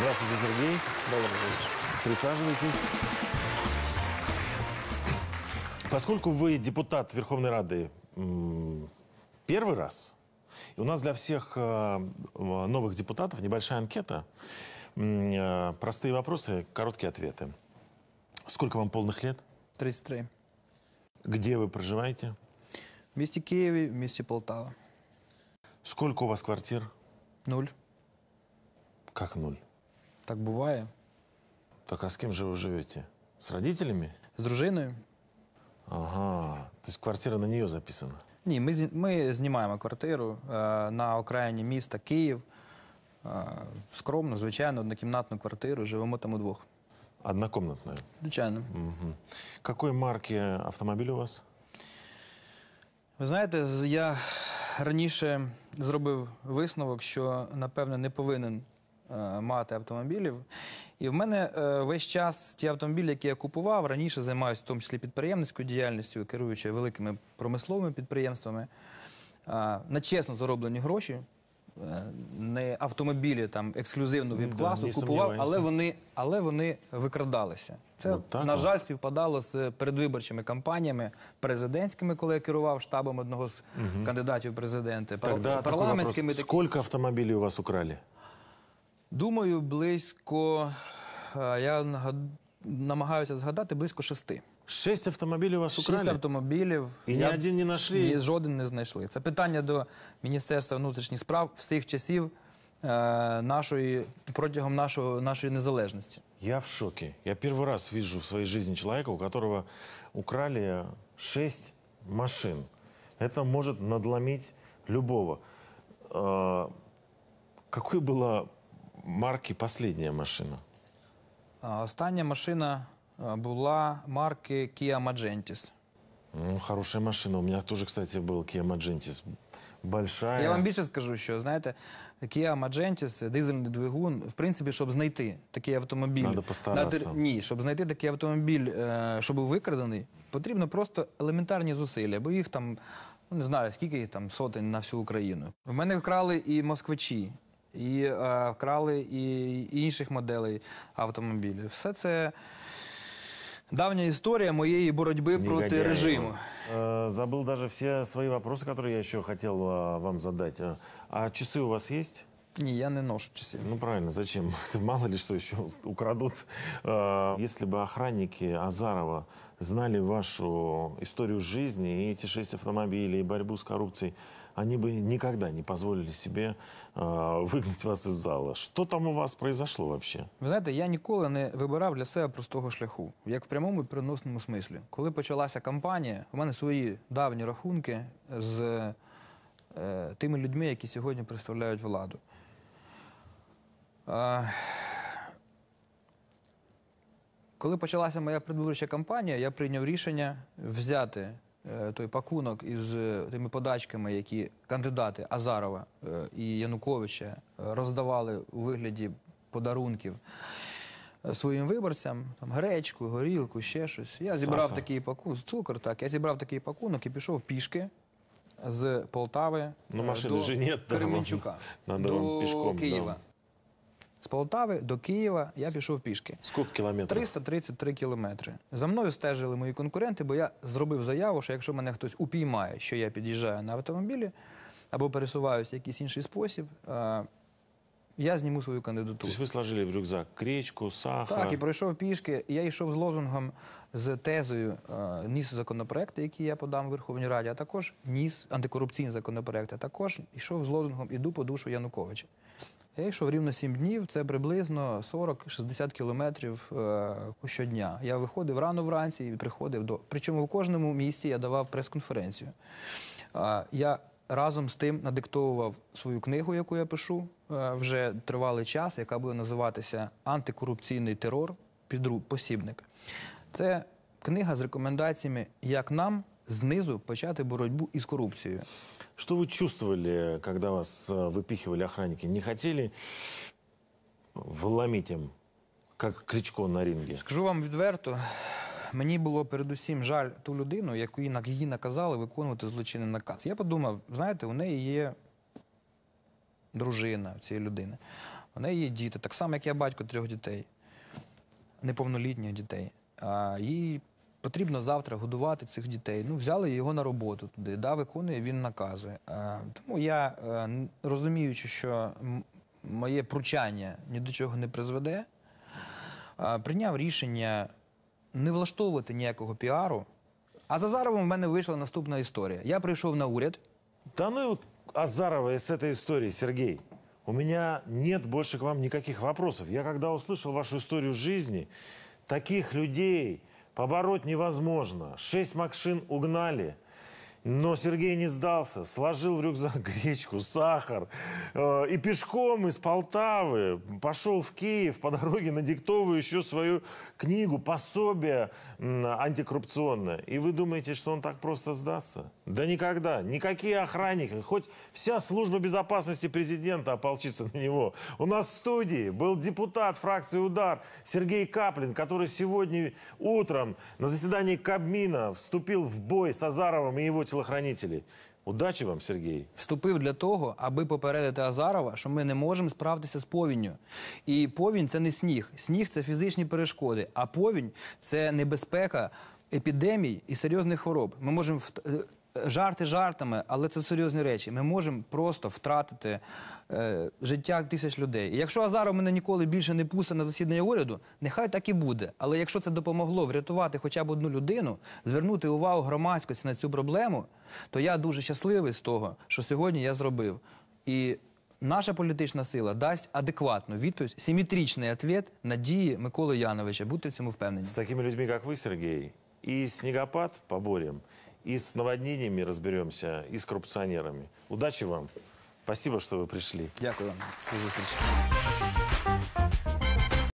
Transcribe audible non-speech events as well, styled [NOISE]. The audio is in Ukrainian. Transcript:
Здравствуйте, Сергей. Присаживайтесь. Поскольку вы депутат Верховной Рады м, первый раз, и у нас для всех э, новых депутатов небольшая анкета, м, э, простые вопросы, короткие ответы. Сколько вам полных лет? 33. Где вы проживаете? В місті Києві, в місті Полтава. Сколько у вас квартир? Нуль. Как нуль. Так буває. Так а с кем же вы живете? С родителями? З дружиною? Ага. То есть квартира на нее записана. Ні, ми, зні- ми знімаємо квартиру е, на окраїні міста Київ. Е, скромну, звичайно, однокімнатну квартиру. Живемо там удвох. Однокомнатная. Звичайно. Мгм. Какой марки автомобиль у вас? Ви знаєте, з- я раніше зробив висновок, що напевне не повинен мати автомобілів. І в мене е, весь час ті автомобілі, які я купував, раніше займаюся в тому числі підприємницькою діяльністю, керуючи великими промисловими підприємствами. е, на чесно зароблені гроші, е, не автомобілі там ексклюзивно Ну, віп-класу да, купував, але вони, але вони викрадалися. Це, Ну, так, на жаль, співпадало з передвиборчими кампаніями президентськими, коли я керував штабом одного з кандидатів в президенти, Тогда парламентськими. Сколько автомобилей у вас украли? Думаю, близько. е, Я нагад- намагаюся згадати близько шести. Шесть автомобилей у вас Шість украли? автомобілів. І ні один не знайшли? Ні, жоден не знайшли. Це питання до Міністерства внутрішніх справ всіх часів е, нашої протягом нашого, нашої незалежності. Я в шоке. Я первый раз вижу в своей жизни человека, у которого украли шесть машин. Это может надломить любого. А, Какой была марки последняя машина? Остання машина була марки Kia Magentis. Ну, хорошая машина. У меня тоже, кстати, был Kia Magentis. Большая. Я вам більше скажу, що знаєте, Kia Magentis, дизельний двигун, в принципі, щоб знайти такий автомобіль, Надо постаратися. на тер- ні, щоб знайти такий автомобіль, е, що був викрадений, потрібно просто елементарні зусилля, бо їх там, ну не знаю, скільки їх там сотень на всю Україну. В мене вкрали і москвичі, і е, вкрали і, і інших моделей автомобілів. Все це давня історія моєї боротьби проти Негодяи. режиму. Э, Забыл даже все свои вопросы, которые я еще хотел а, вам задать. А- А часы у вас есть? Ні, я не ношу часів. Ну правильно, зачем? [LAUGHS] Мало ли что еще украдут. А, Если бы охранники Азарова знали вашу историю жизни, и эти шесть автомобилей, и борьбу с коррупцией, они бы никогда не позволили себе а, выгнать вас из зала. Что там у вас произошло вообще? Ви знаєте, я ніколи не вибирав для себе простого шляху, як в прямому і переносному смислі. Коли почалася кампанія, у мене свої давні рахунки з е, тими людьми, які сьогодні представляють владу. Коли почалася моя предвиборча кампанія, я прийняв рішення взяти е, той пакунок із е, тими подачками, які кандидати Азарова е, і Януковича роздавали у вигляді подарунків своїм виборцям, там гречку, горілку, ще щось. Я зібрав Сахар. такий пакунок, цукор, так. Я зібрав такий пакунок і пішов пішки з Полтави Ну, до Кременчука, до вам пешком, да. З Полтави до Києва я пішов пішки. Сколько километров? 333 кілометри. За мною стежили мої конкуренти, бо я зробив заяву, що якщо мене хтось упіймає, що я під'їжджаю на автомобілі або пересуваюся в якийсь інший спосіб, е, я зніму свою кандидатуру. есть вы сложили в рюкзак гречку, сахар. Так, і пройшов пішки. Я йшов з лозунгом, з тезою, е, ніс законопроекти, які я подам в Верховній Раді, а також ніс антикорупційні законопроекти. А також йшов з лозунгом Іду по душу Януковича. Я йшов рівно 7 днів, це приблизно 40-60 кілометрів е, щодня. Я виходив рано вранці і приходив до. Причому в кожному місці я давав прес-конференцію. Я разом з тим надиктовував свою книгу, яку я пишу е, вже тривалий час, яка буде називатися Антикорупційний терор, підру- посібник. Це книга з рекомендаціями, як нам знизу почати боротьбу із корупцією. Что вы чувствовали, когда вас э, выпихивали охранники? Не хотели вломить им, как Кричко на ринге? Скажу вам відверто, мені було передусім жаль ту людину, яку її на- її наказали виконувати злочинний наказ. Я подумав, знаєте, у неї є дружина у цієї людини. У неї є діти, так само, як я батько трьох дітей, неповнолітніх дітей. А їй потрібно завтра годувати цих дітей. Ну, взяли його на роботу туди, да, виконує, він наказує. А, тому я, е, розуміючи, що моє пручання ні до чого не призведе, а, прийняв рішення не влаштовувати ніякого піару. А за Азаровим в мене вийшла наступна історія. Я прийшов на уряд. Да ну Азарова с этой историей, Сергей. У меня нет больше к вам никаких вопросов. Я когда услышал вашу историю жизни, таких людей побороть невозможно. Шесть машин угнали. Но Сергей не сдался, сложил в рюкзак [LAUGHS] гречку, сахар э, и пешком из Полтавы пошел в Киев по дороге надиктовывая еще свою книгу, пособие антикоррупционное. И вы думаете, что он так просто сдастся? Да никогда. Никакие охранники, хоть вся служба безопасности президента ополчится на него. У нас в студии был депутат фракции «Удар» Сергей Каплин, который сегодня утром на заседании Кабмина вступил в бой с Азаровым и его телохранителей. Удачи вам, Сергей. Вступив для того, аби попередити Азарова, що ми не можемо справитися з повінню. І повінь це не сніг. Сніг це фізичні перешкоди, а повінь це небезпека епідемій і серйозних хвороб. Ми можемо е, жарти жартами, але це серйозні речі. Ми можемо просто втратити е, життя тисяч людей. І якщо Азаров мене ніколи більше не пустить на засідання уряду, нехай так і буде. Але якщо це допомогло врятувати хоча б одну людину, звернути увагу громадськості на цю проблему, то я дуже щасливий з того, що сьогодні я зробив. І наша політична сила дасть адекватну відповідь, симетричний відповідь на дії Миколи Яновича. Будьте в цьому впевнені. С такими людьми, как вы, Сергей, и снегопад поборем, и с наводнениями разберемся, и с коррупционерами. Удачи вам. Спасибо, что вы пришли. Дякую вам. До зустрічі.